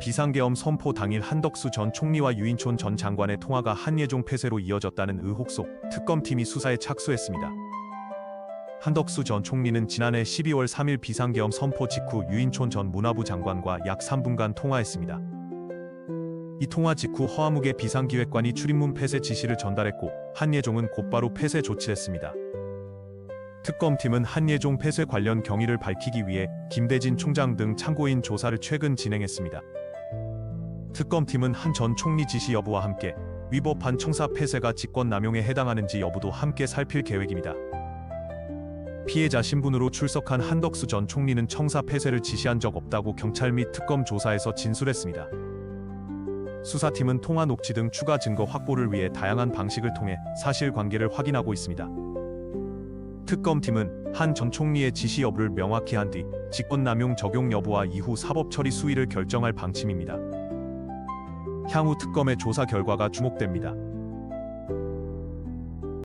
비상계엄 선포 당일 한덕수 전 총리와 유인촌 전 장관의 통화가 한예종 폐쇄로 이어졌다는 의혹 속 특검팀이 수사에 착수했습니다. 한덕수 전 총리는 지난해 12월 3일 비상계엄 선포 직후 유인촌 전 문화부 장관과 약 3분간 통화했습니다. 이 통화 직후 허아무개 비상기획관이 출입문 폐쇄 지시를 전달했고 한예종은 곧바로 폐쇄 조치했습니다. 특검팀은 한예종 폐쇄 관련 경위를 밝히기 위해 김대진 총장 등 참고인 조사를 최근 진행했습니다. 특검팀은 한 전 총리 지시 여부와 함께 위법한 청사 폐쇄가 직권남용에 해당하는지 여부도 함께 살필 계획입니다. 피해자 신분으로 출석한 한덕수 전 총리는 청사 폐쇄를 지시한 적 없다고 경찰 및 특검 조사에서 진술했습니다. 수사팀은 통화 녹취 등 추가 증거 확보를 위해 다양한 방식을 통해 사실관계를 확인하고 있습니다. 특검팀은 한 전 총리의 지시 여부를 명확히 한 뒤 직권남용 적용 여부와 이후 사법 처리 수위를 결정할 방침입니다. 향후 특검의 조사 결과가 주목됩니다.